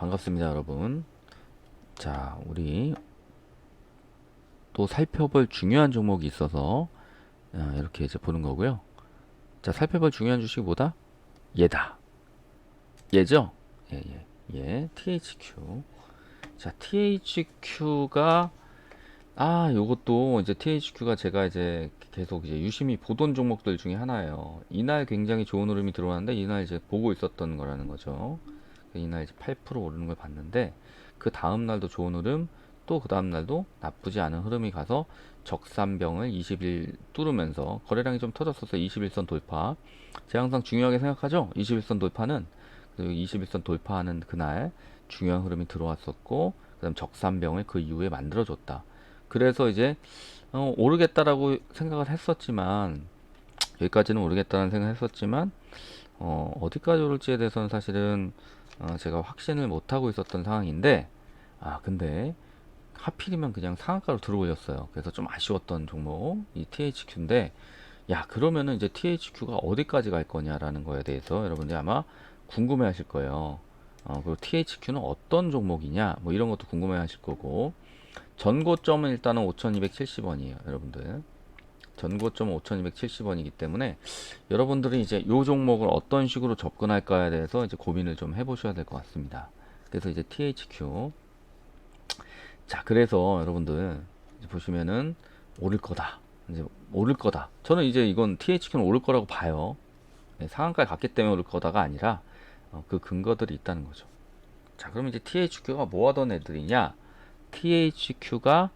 반갑습니다, 여러분. 자, 우리 또 살펴볼 중요한 종목이 있어서 아, 이렇게 이제 보는 거고요. 자, 살펴볼 중요한 주식이 뭐다? 얘다. 얘죠? 예, 예, 예. THQ. 자, THQ가 아, 요것도 이제 THQ가 제가 이제 계속 이제 유심히 보던 종목들 중에 하나예요. 이날 굉장히 좋은 흐름이 들어왔는데 이날 이제 보고 있었던 거라는 거죠. 이날 이제 8% 오르는 걸 봤는데 그 다음 날도 좋은 흐름 또 그 다음 날도 나쁘지 않은 흐름이 가서 적산병을 20일 뚫으면서 거래량이 좀 터졌어서 21선 돌파. 제가 항상 중요하게 생각하죠? 21선 돌파는 그 21선 돌파하는 그날 중요한 흐름이 들어왔었고 그 다음 적산병을 그 이후에 만들어줬다. 그래서 이제 어, 오르겠다라고 생각을 했었지만 여기까지는 오르겠다는 생각을 했었지만 어, 어디까지 오를지에 대해서는 사실은 어, 제가 확신을 못하고 있었던 상황인데 아 근데 하필이면 그냥 상한가로 들어올렸어요. 그래서 좀 아쉬웠던 종목 이 THQ인데 야 그러면은 이제 THQ가 어디까지 갈 거냐라는 거에 대해서 여러분들이 아마 궁금해 하실 거예요. 어, 그리고 THQ는 어떤 종목이냐 뭐 이런 것도 궁금해 하실 거고 전고점은 일단은 5270원이에요 여러분들 전고점은 5270원이기 때문에 여러분들이 이제 요 종목을 어떤 식으로 접근할까에 대해서 이제 고민을 좀 해보셔야 될 것 같습니다. 그래서 이제 THQ 자 그래서 여러분들 보시면은 오를 거다. 이제 오를 거다. 저는 이제 이건 THQ는 오를 거라고 봐요. 네, 상한가에 갔기 때문에 오를 거다가 아니라 어, 그 근거들이 있다는 거죠. 자 그럼 이제 THQ가 뭐 하던 애들이냐? THQ가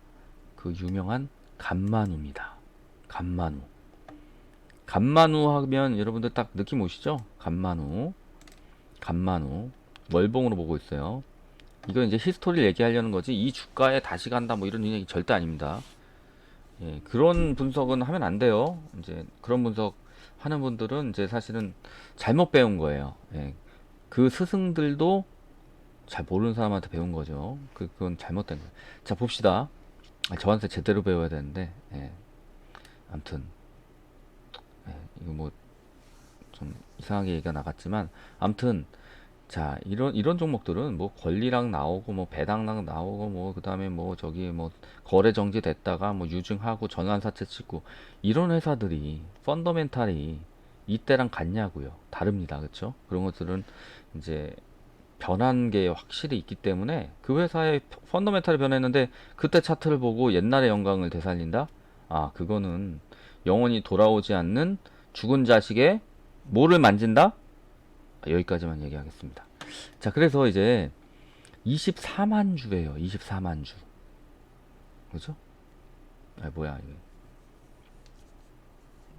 그 유명한 간만우입니다 간만우 간만우 하면 여러분들 딱 느낌 오시죠 간만우 간만우 월봉으로 보고 있어요 이건 이제 히스토리를 얘기하려는 거지 이 주가에 다시 간다 뭐 이런 얘기 절대 아닙니다. 예, 그런 분석은 하면 안 돼요. 이제 그런 분석 하는 분들은 이제 사실은 잘못 배운 거예요. 예, 그 스승들도 잘 모르는 사람한테 배운 거죠. 그, 그건 잘못된 거예요. 자 봅시다. 아, 저한테 제대로 배워야 되는데, 예. 아무튼 예, 이거 뭐 좀 이상하게 얘기가 나갔지만, 아무튼 자 이런 이런 종목들은 뭐 권리랑 나오고 뭐 배당랑 나오고 뭐 그다음에 뭐 저기 뭐 거래 정지 됐다가 뭐 유증하고 전환 사채 찍고 이런 회사들이 펀더멘탈이 이때랑 같냐고요. 다릅니다. 그렇죠 그런 것들은 이제 변한 게 확실히 있기 때문에 그 회사의 펀더멘탈이 변했는데 그때 차트를 보고 옛날의 영광을 되살린다 아 그거는 영원히 돌아오지 않는 죽은 자식의 뭐를 만진다 여기까지만 얘기하겠습니다. 자, 그래서 이제 24만 주예요. 24만 주. 그죠? 아, 뭐야, 이게.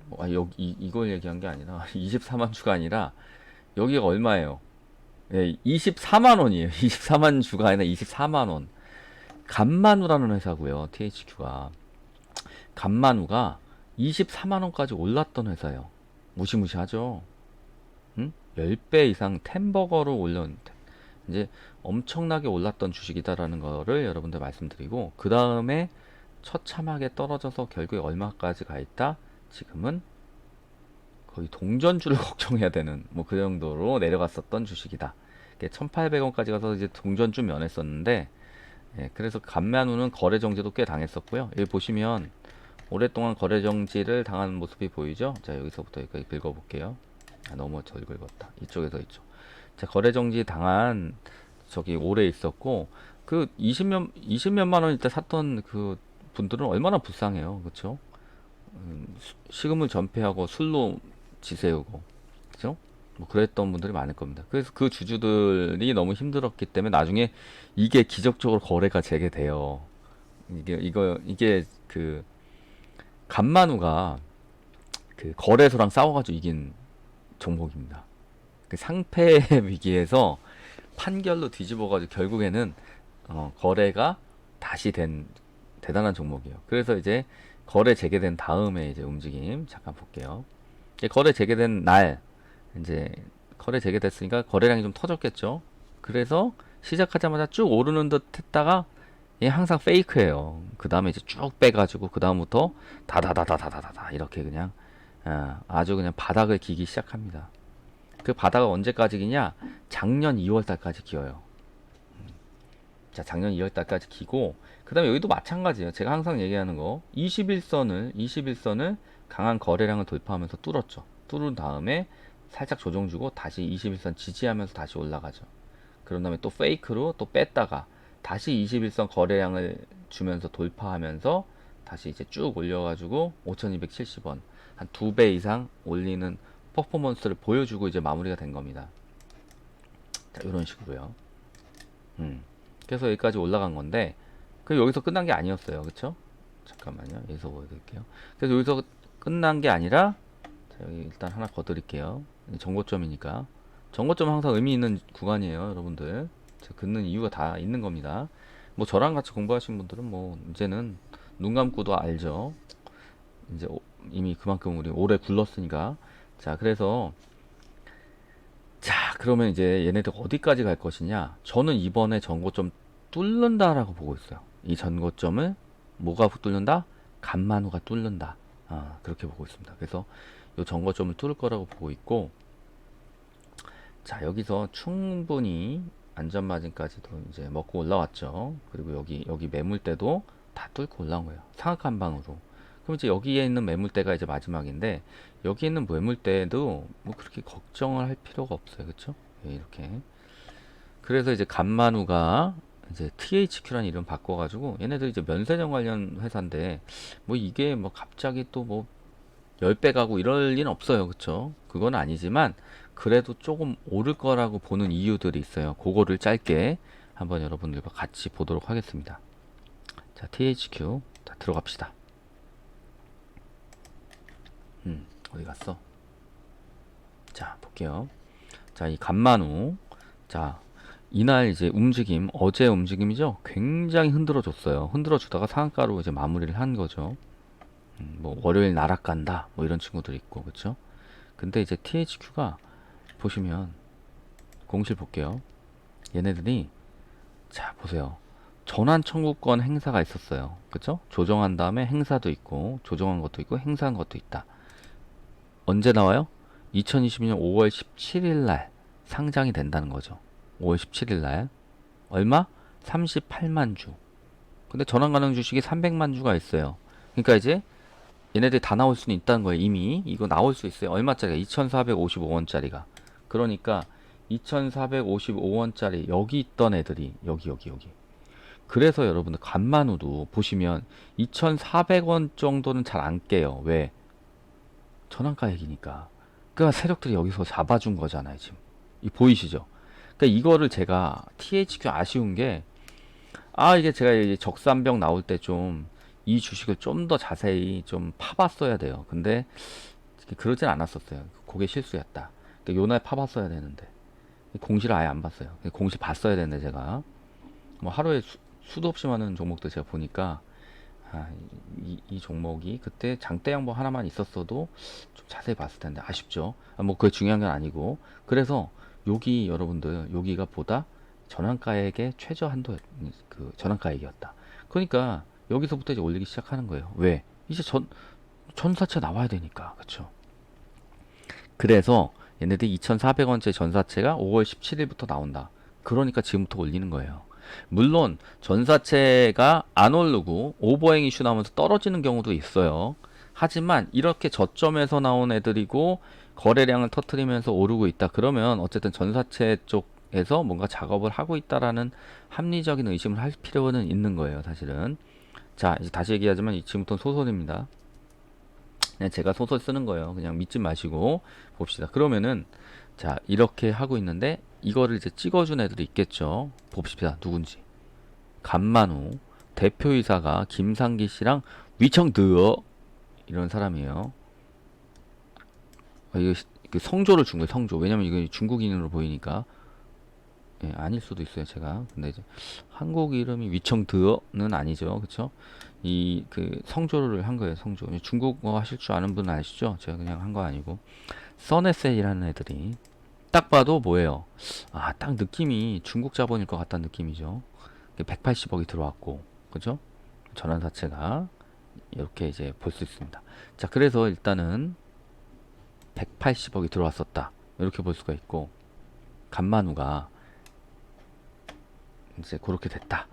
뭐, 아, 여기, 이, 이걸 얘기한 게 아니라, 24만 주가 아니라, 여기가 얼마예요? 예, 24만 원이에요. 24만 주가 아니라 24만 원. 간만우라는 회사고요. THQ가. 간만우가 24만 원까지 올랐던 회사예요. 무시무시하죠? 응? 10배 이상 템버거로 올렸는데 이제 엄청나게 올랐던 주식이다라는 거를 여러분들 말씀드리고 그 다음에 처참하게 떨어져서 결국에 얼마까지 가 있다 지금은 거의 동전주를 걱정해야 되는 뭐 그 정도로 내려갔었던 주식이다 1800원까지 가서 이제 동전주 면했었는데 예, 그래서 감면후는 거래 정지도 꽤 당했었고요 여기 보시면 오랫동안 거래 정지를 당하는 모습이 보이죠 자 여기서부터 여기까지 긁어볼게요 아, 너무 절 긁었다. 이쪽에서 이쪽. 자, 거래 정지 당한 저기 오래 있었고 그 20몇 20몇만 원 이때 샀던 그 분들은 얼마나 불쌍해요. 그렇죠? 음, 시금을 전폐하고 술로 지새우고 그죠? 뭐 그랬던 분들이 많을 겁니다. 그래서 그 주주들이 너무 힘들었기 때문에 나중에 이게 기적적으로 거래가 재개돼요. 이게 이거 이게 그 간만우가 그 거래소랑 싸워가지고 이긴 종목입니다. 그 상패 위기에서 판결로 뒤집어가지고 결국에는 어, 거래가 다시 된 대단한 종목이에요. 그래서 이제 거래 재개된 다음에 이제 움직임 잠깐 볼게요. 거래 재개된 날 이제 거래 재개됐으니까 거래량이 좀 터졌겠죠. 그래서 시작하자마자 쭉 오르는 듯 했다가 얘 항상 페이크예요. 그 다음에 이제 쭉 빼가지고 그 다음부터 다다다다다다다 이렇게 그냥 아, 아주 그냥 바닥을 기기 시작합니다. 그 바닥은 언제까지 기냐? 작년 2월 달까지 기어요. 자, 작년 2월 달까지 기고 그 다음에 여기도 마찬가지예요. 제가 항상 얘기하는 거 21선을 21선을 강한 거래량을 돌파하면서 뚫었죠. 뚫은 다음에 살짝 조정 주고 다시 21선 지지하면서 다시 올라가죠. 그런 다음에 또 페이크로 또 뺐다가 다시 21선 거래량을 주면서 돌파하면서 다시 이제 쭉 올려가지고 5,270원 한 두 배 이상 올리는 퍼포먼스를 보여주고 이제 마무리가 된 겁니다. 자, 이런 식으로요. 음. 그래서 여기까지 올라간 건데, 그 여기서 끝난 게 아니었어요. 그쵸? 잠깐만요. 여기서 보여드릴게요. 그래서 여기서 끝난 게 아니라, 자, 여기 일단 하나 거 드릴게요. 정고점이니까. 정고점 항상 의미 있는 구간이에요. 여러분들. 긋는 이유가 다 있는 겁니다. 뭐 저랑 같이 공부하신 분들은 뭐 이제는 눈 감고도 알죠. 이제 오- 이미 그만큼 우리 오래 굴렀으니까. 자, 그래서 자, 그러면 이제 얘네들 어디까지 갈 것이냐? 저는 이번에 전고점 뚫는다라고 보고 있어요. 이 전고점을 뭐가 뚫는다? 간만우가 뚫는다. 아, 그렇게 보고 있습니다. 그래서 이 전고점을 뚫을 거라고 보고 있고, 자, 여기서 충분히 안전마진까지도 이제 먹고 올라왔죠. 그리고 여기, 여기 매물대도 다 뚫고 올라온 거예요. 상악 한 방으로. 그럼 이제 여기에 있는 매물대가 이제 마지막인데, 여기 있는 매물대도 뭐 그렇게 걱정을 할 필요가 없어요. 그쵸? 예, 이렇게. 그래서 이제 간만우가 이제 THQ라는 이름 바꿔가지고, 얘네들 이제 면세점 관련 회사인데, 뭐 이게 뭐 갑자기 또 뭐 10배 가고 이럴 리는 없어요. 그쵸? 그건 아니지만, 그래도 조금 오를 거라고 보는 이유들이 있어요. 그거를 짧게 한번 여러분들과 같이 보도록 하겠습니다. 자, THQ. 자, 들어갑시다. 음, 어디 갔어? 자, 볼게요. 자, 이 간만우. 자, 이날 이제 움직임, 어제 움직임이죠? 굉장히 흔들어 줬어요. 흔들어 주다가 상한가로 이제 마무리를 한 거죠. 음, 뭐, 월요일 날아간다. 뭐 이런 친구들이 있고, 그쵸? 근데 이제 THQ가 보시면, 공실 볼게요. 얘네들이, 자, 보세요. 전환 청구권 행사가 있었어요. 그쵸? 조정한 다음에 행사도 있고, 조정한 것도 있고, 행사한 것도 있다. 언제 나와요? 2022년 5월 17일 날 상장이 된다는 거죠. 5월 17일 날. 얼마? 38만 주. 근데 전환 가능 주식이 300만 주가 있어요. 그러니까 이제 얘네들이 다 나올 수는 있다는 거예요. 이미 이거 나올 수 있어요. 얼마짜리가? 2,455원짜리가. 그러니까 2,455원짜리 여기 있던 애들이 여기 여기 여기. 그래서 여러분들 간만우도 보시면 2,400원 정도는 잘 안 깨요. 왜? 전환가 얘기니까. 그러니까 세력들이 여기서 잡아준 거잖아요, 지금. 이 보이시죠? 그러니까 이거를 제가 THQ 아쉬운 게, 아, 이게 제가 이제 적산병 나올 때 좀 이 주식을 좀 더 자세히 좀 파봤어야 돼요. 근데 그러진 않았었어요. 그게 실수였다. 그러니까 요날 파봤어야 되는데. 공시를 아예 안 봤어요. 공시 봤어야 되는데 제가. 뭐 하루에 수, 수도 없이 많은 종목들 제가 보니까, 아, 이, 이 종목이 그때 장대 양봉 하나만 있었어도 좀 자세히 봤을 텐데 아쉽죠. 아, 뭐 그게 중요한 건 아니고 그래서 여기 여러분들 여기가 보다 전환가액의 최저 한도 그 전환가액이었다. 그러니까 여기서부터 이제 올리기 시작하는 거예요. 왜? 이제 전 전사채 나와야 되니까 그렇죠. 그래서 얘네들이 2,400원짜리 전사채가 5월 17일부터 나온다. 그러니까 지금부터 올리는 거예요. 물론 전사채가 안 오르고 오버행 이슈 나오면서 떨어지는 경우도 있어요. 하지만 이렇게 저점에서 나온 애들이고 거래량을 터트리면서 오르고 있다. 그러면 어쨌든 전사채 쪽에서 뭔가 작업을 하고 있다라는 합리적인 의심을 할 필요는 있는 거예요. 사실은. 자, 이제 다시 얘기하지만 지금부터 소설입니다. 그냥 제가 소설 쓰는 거예요. 그냥 믿지 마시고 봅시다. 그러면은 자, 이렇게 하고 있는데 이거를 이제 찍어준 애들이 있겠죠. 봅시다. 누군지. 간만우 대표이사가 김상기 씨랑 위청드어 이런 사람이에요. 아, 이거 시- 그 성조를 준 거예요. 성조. 왜냐면 이거 중국인으로 보이니까. 예, 아닐 수도 있어요. 제가. 근데 이제 한국 이름이 위청드어는 아니죠. 그쵸? 이 그 성조를 한 거예요. 성조. 중국어 하실 줄 아는 분 아시죠? 제가 그냥 한 거 아니고. 써네셀이라는 애들이 딱 봐도 뭐예요? 아, 딱 느낌이 중국 자본일 것 같다는 느낌이죠. 180억이 들어왔고, 그죠? 전환 자체가 이렇게 이제 볼 수 있습니다. 자, 그래서 일단은 180억이 들어왔었다. 이렇게 볼 수가 있고, 간만우가 이제 그렇게 됐다.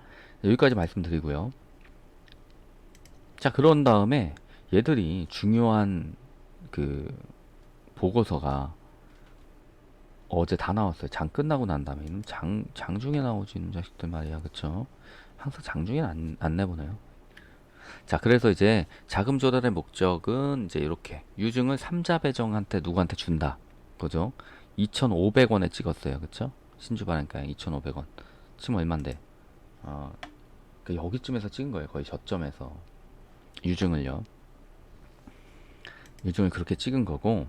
여기까지 말씀드리고요. 자, 그런 다음에 얘들이 중요한 그 보고서가 어제 다 나왔어요. 장 끝나고 난 다음에 이놈 장 장 중에 나오지 이놈 자식들 말이야, 그쵸? 항상 장 중에는 안, 안 내보내요. 자, 그래서 이제 자금 조달의 목적은 이제 이렇게 유증을 삼자 배정한테 누구한테 준다, 그죠? 2,500원에 찍었어요, 그쵸? 신주 발행가에 2,500원. 지금 얼마인데? 어, 그 여기쯤에서 찍은 거예요, 거의 저점에서. 유증을요. 유증을 그렇게 찍은 거고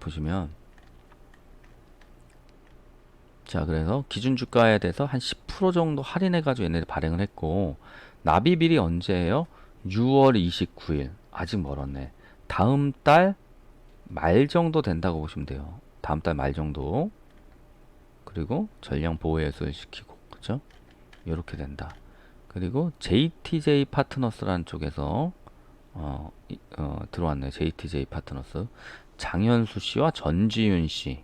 보시면. 자 그래서 기준 주가에 대해서 한 10% 정도 할인해 가지고 얘네들 발행을 했고 납입일이 언제예요? 6월 29일. 아직 멀었네. 다음 달 말 정도 된다고 보시면 돼요. 다음 달 말 정도. 그리고 전량 보호 예술 시키고 그죠 이렇게 된다 그리고 JTJ 파트너스라는 쪽에서 어, 이- 어, 들어왔네요. JTJ 파트너스. 장현수 씨와 전지윤 씨.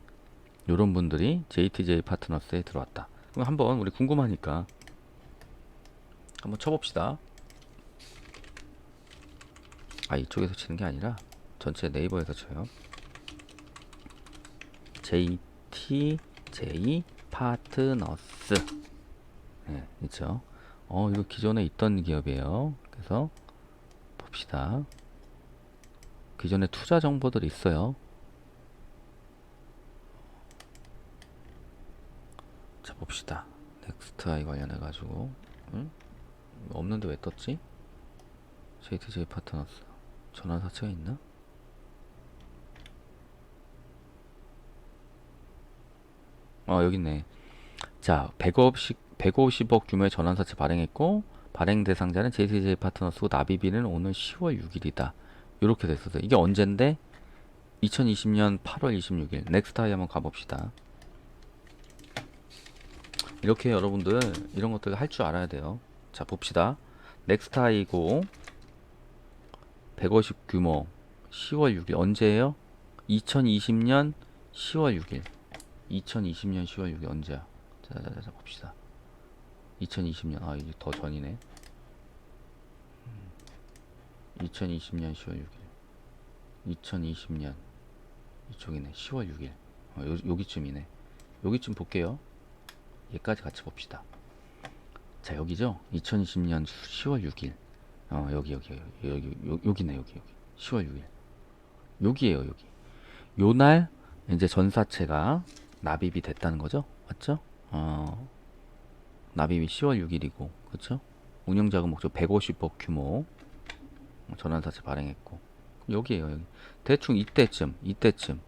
요런 분들이 JTJ 파트너스에 들어왔다. 그럼 한번 우리 궁금하니까 한번 쳐봅시다. 아, 이쪽에서 치는 게 아니라 전체 네이버에서 쳐요. JTJ 파트너스. 네, 있죠. 어, 이거 기존에 있던 기업이에요. 그래서 봅시다. 기존에 투자 정보들이 있어요. 자, 봅시다. 넥스트 아이 관련해 가지고 응? 없는데 왜 떴지? JTJ 파트너스 전환 사채가 있나? 어, 여기 있네. 자, 100억씩 150억 규모의 전환사채 발행했고 발행 대상자는 JTJ 파트너스고 납입일은 오늘 10월 6일이다. 이렇게 됐었어요. 이게 언젠데? 2020년 8월 26일. 넥스타이 한번 가봅시다. 이렇게 여러분들 이런 것들 할 줄 알아야 돼요. 자 봅시다. 넥스타이고 150 규모 10월 6일 언제예요? 2020년 10월 6일. 2020년 10월 6일 언제야? 자자자 봅시다. 2020년 아 이제 더 전이네. 음, 2020년 10월 6일. 2020년 이쪽이네. 10월 6일. 어, 요, 여기쯤이네. 여기쯤 볼게요. 얘까지 같이 봅시다. 자 여기죠. 2020년 10월 6일. 어 여기 여기 여기 여기 요, 여기네 여기 여기 10월 6일. 여기에요 여기. 요 날 이제 전사채가 납입이 됐다는 거죠. 맞죠? 어 납입이 10월 6일이고 그렇죠? 운영자금 목적 150억 규모. 전환사채 발행했고. 여기에요 여기. 대충 이때쯤 이때쯤.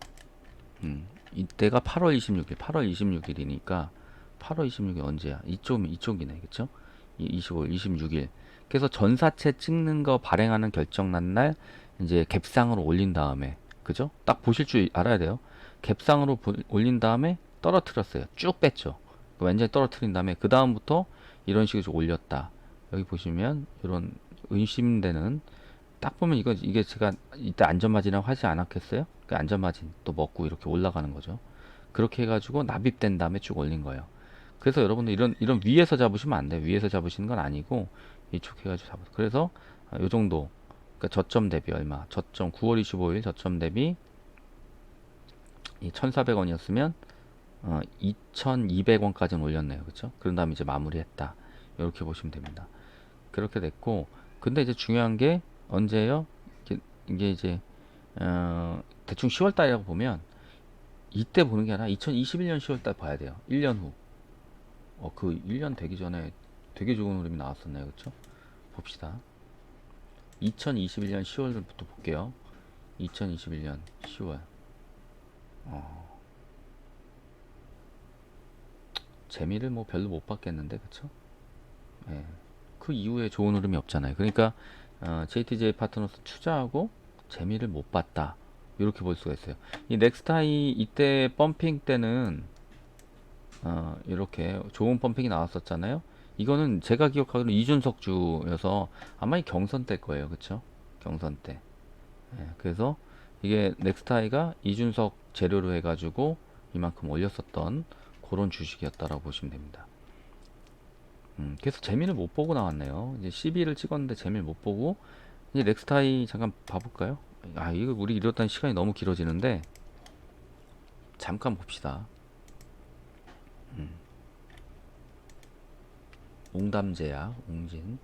음 이때가 8월 26일 8월 26일이니까 8월 26일 언제야? 이쪽 이쪽이네 그쵸 25일 26일. 그래서 전사채 찍는 거 발행하는 결정 난 날 이제 갭상으로 올린 다음에 그죠? 딱 보실 줄 알아야 돼요. 갭상으로 보- 올린 다음에 떨어뜨렸어요. 쭉 뺐죠 완전히 떨어뜨린 다음에 그 다음부터 이런 식으로 좀 올렸다. 여기 보시면 이런 의심되는 딱 보면 이거 이게 제가 이때 안전마진이라고 하지 않았겠어요? 그 안전마진 또 먹고 이렇게 올라가는 거죠. 그렇게 해가지고 납입된 다음에 쭉 올린 거예요. 그래서 여러분들 이런 이런 위에서 잡으시면 안 돼요. 위에서 잡으시는 건 아니고 이쪽 해가지고 잡아. 그래서 아, 요 정도 그러니까 저점 대비 얼마? 저점 9월 25일 저점 대비 이 1,400원이었으면 어, 2,200원까지는 올렸네요. 그렇죠? 그런 다음에 이제 마무리했다. 이렇게 보시면 됩니다. 그렇게 됐고, 근데 이제 중요한 게 언제예요? 이게, 이게 이제 어, 대충 10월 달이라고 보면 이때 보는 게 아니라 2021년 10월 달 봐야 돼요. 1년 후. 어, 그 1년 되기 전에 되게 좋은 흐름이 나왔었네요. 그렇죠? 봅시다. 2021년 10월부터 볼게요. 2021년 10월. 어, 재미를 뭐 별로 못 받겠는데 그쵸? 예. 그 이후에 좋은 흐름이 없잖아요. 그러니까 어, JTJ 파트너스 투자하고 재미를 못 봤다. 이렇게 볼 수가 있어요. 이 넥스타이 이때 펌핑 때는 어, 이렇게 좋은 펌핑이 나왔었잖아요. 이거는 제가 기억하기로 이준석 주여서 아마 이 경선 때 거예요. 그쵸? 경선 때. 예, 그래서 이게 넥스타이가 이준석 재료로 해가지고 이만큼 올렸었던 그런 주식이었다라고 보시면 됩니다. 음, 그래서 재미를 못 보고 나왔네요. 이제 12를 찍었는데 재미를 못 보고 이제 넥스타이 잠깐 봐볼까요? 아 이거 우리 이렇다는 시간이 너무 길어지는데 잠깐 봅시다. 음. 옹담제야 옹진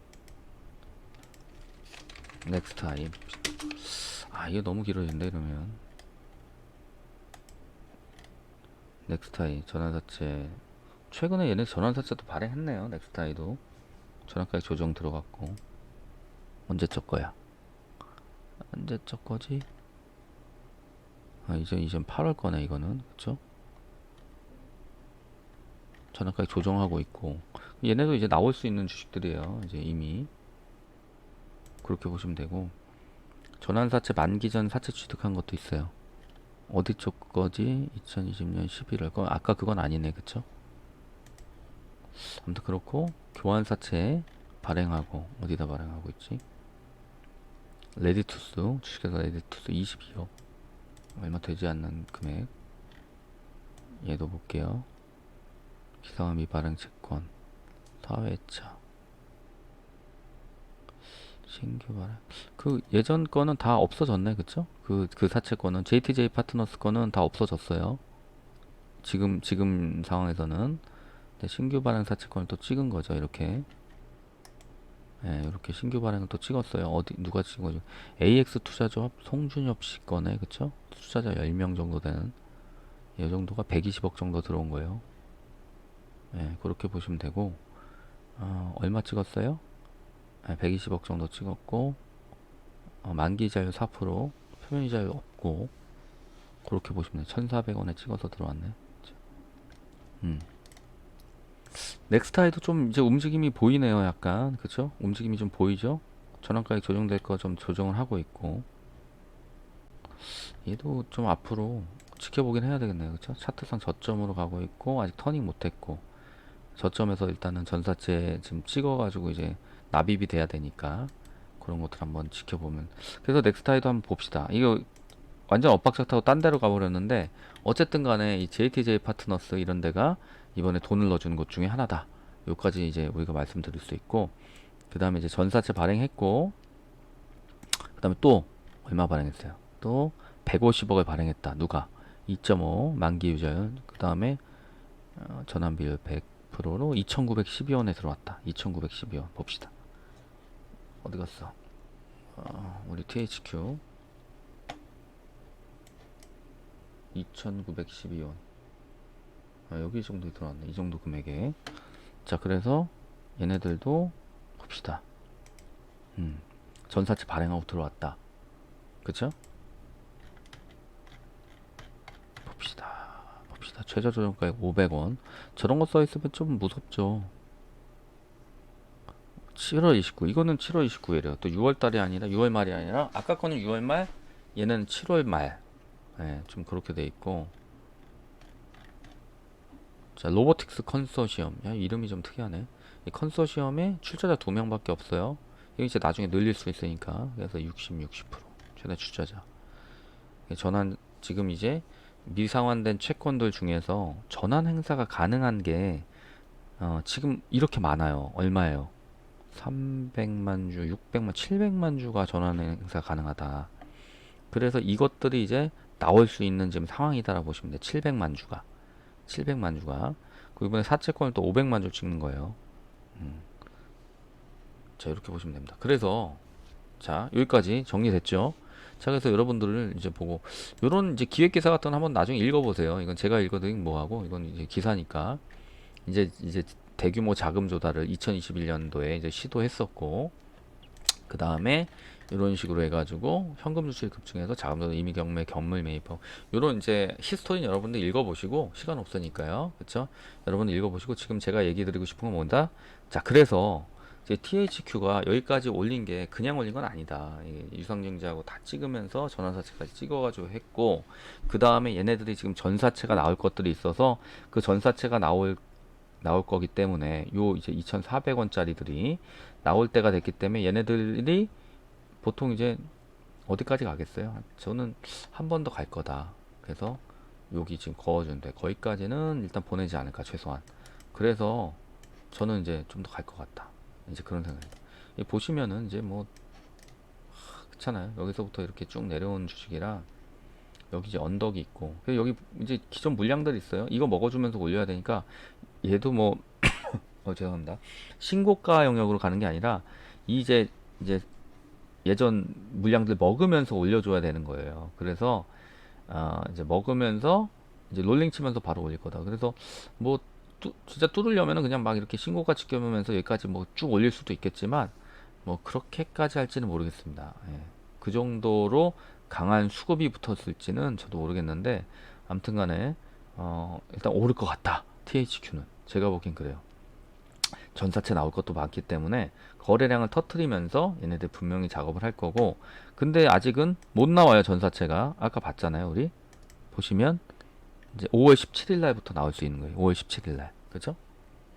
넥스타이 아 이게 너무 길어진다 이러면 넥스타이 전환사채. 최근에 얘네 전환사채도 발행했네요 넥스타이도. 전환가액 조정 들어갔고. 언제 적 거야? 언제 적 거지? 아 이제 이제 8월 거네 이거는. 그쵸? 전환가액 조정하고 있고. 얘네도 이제 나올 수 있는 주식들이에요 이제 이미. 그렇게 보시면 되고. 전환사채 만기 전 사채 취득한 것도 있어요 어디 쪽 거지? 2020년 11월 거? 아까 그건 아니네 그쵸? 아무튼 그렇고 교환사채 발행하고 어디다 발행하고 있지? 레디투스 주식회사 레디투스 22억 얼마 되지 않는 금액. 얘도 볼게요. 기사와 미발행 채권. 사회차 신규 발행. 그 예전 거는 다 없어졌네 그쵸? 그 그 사채 거는 JTJ 파트너스 거는 다 없어졌어요. 지금 지금 상황에서는. 네, 신규 발행 사채권을 또 찍은 거죠 이렇게. 예, 이렇게 신규 발행을 또 찍었어요. 어디 누가 찍은 거죠? AX 투자조합 송준엽 씨 거네 그쵸? 투자자 10명 정도 되는. 이 정도가 120억 정도 들어온 거예요. 예, 그렇게 보시면 되고. 어, 얼마 찍었어요? 예, 120억 정도 찍었고 어, 만기 이자율 4% 표면 이자율 없고 그렇게 보시면 돼요 1400원에 찍어서 들어왔네 음. 넥스타에도 좀 이제 움직임이 보이네요 약간 그쵸? 움직임이 좀 보이죠? 전환가액 조정될 거 좀 조정을 하고 있고 얘도 좀 앞으로 지켜보긴 해야 되겠네요 그쵸? 차트상 저점으로 가고 있고 아직 터닝 못했고 저점에서 일단은 전사채 지금 찍어가지고 이제 납입이 돼야 되니까 그런 것들 한번 지켜보면. 그래서 넥스타이도 한번 봅시다. 이거 완전 엇박자 타고 딴 데로 가버렸는데 어쨌든 간에 이 JTJ 파트너스 이런 데가 이번에 돈을 넣어주는 곳 중에 하나다. 요까지 이제 우리가 말씀드릴 수 있고 그 다음에 이제 전사채 발행했고 그 다음에 또 얼마 발행했어요? 또 150억을 발행했다. 누가? 2.5 만기 유자율 그 다음에 어, 전환비율 100%로 2912원에 들어왔다. 2912원. 봅시다 어디 갔어? 어, 우리 THQ 2912원. 아, 여기 정도 들어왔네. 이 정도 금액에. 자 그래서 얘네들도 봅시다. 음, 전사채 발행하고 들어왔다. 그쵸? 봅시다. 봅시다. 최저 조정가액 500원. 저런 거 써있으면 좀 무섭죠 7월 29 이거는 7월 29일이에요. 또 6월 달이 아니라 6월 말이 아니라 아까 거는 6월 말 얘는 7월 말. 네, 좀 그렇게 돼 있고. 자 로보틱스 컨소시엄. 야 이름이 좀 특이하네. 이 컨소시엄에 출자자 두 명밖에 없어요. 이거 이제 나중에 늘릴 수 있으니까. 그래서 60, 60% 최대 출자자 전환 지금 이제 미상환된 채권들 중에서 전환 행사가 가능한 게 어, 지금 이렇게 많아요. 얼마예요 300만 주, 600만, 700만 주가 전환 행사 가능하다. 그래서 이것들이 이제 나올 수 있는 지금 상황이다라고 보시면 돼요. 700만 주가. 700만 주가. 그 이번에 사채권을 또 500만 주 찍는 거예요. 음. 자 이렇게 보시면 됩니다. 그래서 자 여기까지 정리됐죠? 자 그래서 여러분들을 이제 보고 요런 이제 기획 기사 같은 거 한번 나중에 읽어 보세요. 이건 제가 읽어드린 뭐하고 이건 이제 기사니까. 이제 이제 대규모 자금 조달을 2021년도에 이제 시도했었고 그 다음에 이런 식으로 해가지고 현금 수출 급증해서 자금 조달 이미 경매 경물 매입하고 요런 이제 히스토리는 여러분들 읽어보시고 시간 없으니까요. 그쵸? 여러분들 읽어보시고 지금 제가 얘기 드리고 싶은 건 뭔다? 자 그래서 이제 THQ가 여기까지 올린 게 그냥 올린 건 아니다. 유상증자하고 다 찍으면서 전환사채까지 찍어가지고 했고, 그 다음에 얘네들이 지금 전사채가 나올 것들이 있어서 그 전사채가 나올 나올 거기 때문에 요 이제 2,400원짜리들이 나올 때가 됐기 때문에 얘네들이 보통 이제 어디까지 가겠어요? 저는 한 번 더 갈 거다. 그래서 여기 지금 거어준대. 거기까지는 일단 보내지 않을까 최소한. 그래서 저는 이제 좀 더 갈 것 같다. 이제 그런 생각이. 이 보시면은 이제 뭐 하, 그렇잖아요. 여기서부터 이렇게 쭉 내려온 주식이라 여기 이제 언덕이 있고 여기 이제 기존 물량들이 있어요. 이거 먹어주면서 올려야 되니까 얘도 뭐 어, 죄송합니다. 신고가 영역으로 가는 게 아니라 이제 이제 예전 물량들 먹으면서 올려줘야 되는 거예요. 그래서 아 이제 먹으면서 이제 롤링 치면서 바로 올릴 거다. 그래서 뭐 뚜- 진짜 뚫으려면은 그냥 막 이렇게 신고가 지켜보면서 여기까지 뭐 쭉 올릴 수도 있겠지만 뭐 그렇게까지 할지는 모르겠습니다. 예. 그 정도로 강한 수급이 붙었을지는 저도 모르겠는데 아무튼간에 어 일단 오를 것 같다. THQ는 제가 보기엔 그래요. 전사채 나올 것도 많기 때문에 거래량을 터트리면서 얘네들 분명히 작업을 할 거고 근데 아직은 못 나와요 전사채가. 아까 봤잖아요 우리. 보시면 이제 5월 17일 날부터 나올 수 있는 거예요 5월 17일 날. 그죠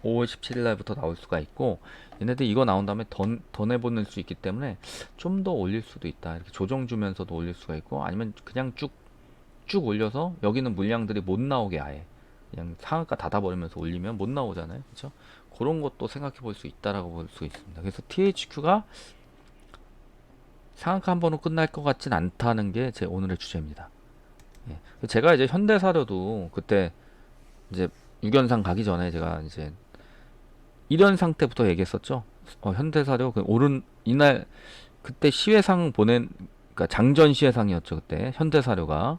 5월 17일 날부터 나올 수가 있고 얘네들 이거 나온 다음에 더, 더 내보낼 수 있기 때문에 좀 더 올릴 수도 있다. 이렇게 조정 주면서도 올릴 수가 있고 아니면 그냥 쭉쭉 올려서 여기는 물량들이 못 나오게 아예 그냥 상한가 닫아버리면서 올리면 못 나오잖아요 그죠 그런 것도 생각해 볼 수 있다라고 볼 수 있습니다. 그래서 THQ가 상한가 한 번으로 끝날 것 같진 않다는 게 제 오늘의 주제입니다. 예. 제가 이제 현대사료도 그때 이제 6연상 가기 전에 제가 이제 1연상 때부터 얘기했었죠. 어, 현대사료 그 오른 이날 그때 시회상 보낸 그러니까 장전 시회상이었죠 그때 현대사료가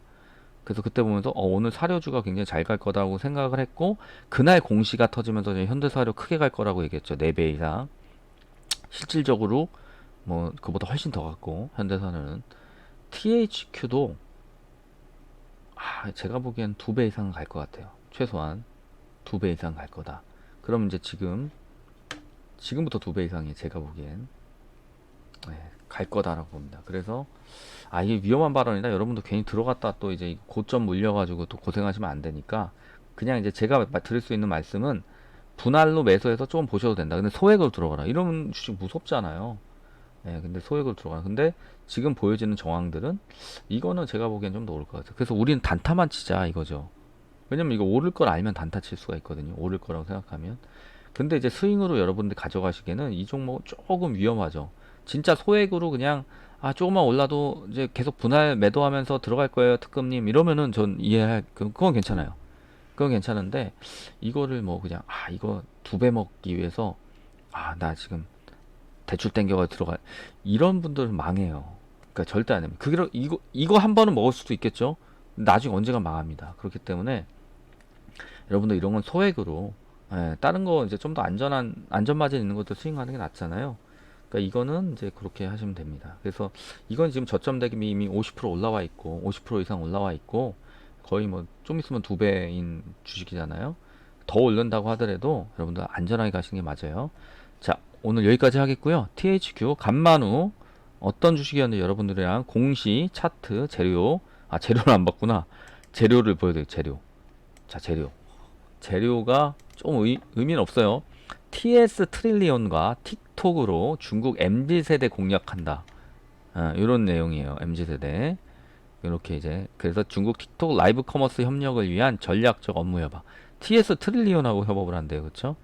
그래서 그때 보면서 어, 오늘 사료주가 굉장히 잘 갈 거다고 생각을 했고 그날 공시가 터지면서 현대사료 크게 갈 거라고 얘기했죠. 4배 이상. 실질적으로 뭐 그보다 훨씬 더 갔고 현대사료는 THQ도 아, 제가 보기엔 2배 이상 갈 것 같아요. 최소한 2배 이상 갈 거다. 그럼 이제 지금 지금부터 2배 이상이 제가 보기엔 네, 갈 거다라고 봅니다. 그래서 아 이게 위험한 발언이다. 여러분도 괜히 들어갔다 또 이제 고점 물려가지고 또 고생하시면 안 되니까 그냥 이제 제가 마- 드릴 수 있는 말씀은 분할로 매수해서 조금 보셔도 된다. 근데 소액으로 들어가라. 이러면 주식 무섭잖아요. 예, 근데 소액으로 들어가라. 근데 지금 보여지는 정황들은 이거는 제가 보기엔 좀 더 오를 것 같아요. 그래서 우리는 단타만 치자 이거죠. 왜냐면 이거 오를 걸 알면 단타 칠 수가 있거든요. 오를 거라고 생각하면. 근데 이제 스윙으로 여러분들 가져가시기에는 이 종목 조금 위험하죠. 진짜 소액으로 그냥 아 조금만 올라도 이제 계속 분할 매도하면서 들어갈 거예요 특급님. 이러면은 전 이해할 그- 그건 괜찮아요. 그건 괜찮은데 이거를 뭐 그냥 아 이거 두 배 먹기 위해서 아 나 지금 대출 땡겨가 들어가. 이런 분들은 망해요. 그러니까 절대 안 됩니다. 그게 이거 이거 한 번은 먹을 수도 있겠죠? 나중에 언젠가 망합니다. 그렇기 때문에 여러분들 이런 건 소액으로 예, 다른 거 이제 좀 더 안전한 안전마진 있는 것도 스윙하는 게 낫잖아요 그러니까 이거는 이제 그렇게 하시면 됩니다. 그래서 이건 지금 저점 대비 이미 50% 올라와 있고 50% 이상 올라와 있고 거의 뭐 좀 있으면 두 배인 주식이잖아요. 더 오른다고 하더라도 여러분들 안전하게 가시는 게 맞아요. 자, 오늘 여기까지 하겠고요. THQ 간만후 어떤 주식이었는지 여러분들이랑 공시, 차트, 재료 아 재료를 안 봤구나. 재료를 보여드릴게요. 재료. 자, 재료. 재료가 좀 의, 의미는 없어요. TS 트릴리온과 틱 톡으로 중국 MZ세대 공략한다. 아, 이런 내용이에요. MZ세대. 이렇게 이제 그래서 중국 틱톡 라이브 커머스 협력을 위한 전략적 업무 협약. TS 트릴리온하고 협업을 한대요. 그렇죠?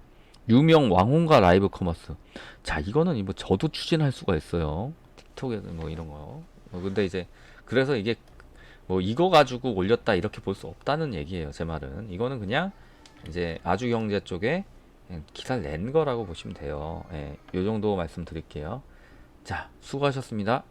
유명 왕홍가 라이브 커머스. 자, 이거는 뭐 저도 추진할 수가 있어요. 틱톡에서 뭐 이런 거. 뭐 근데 이제 그래서 이게 뭐 이거 가지고 올렸다 이렇게 볼 수 없다는 얘기예요. 제 말은. 이거는 그냥 이제 아주 경제 쪽에 예, 기사를 낸 거라고 보시면 돼요. 예, 요 정도 말씀드릴게요. 자, 수고하셨습니다.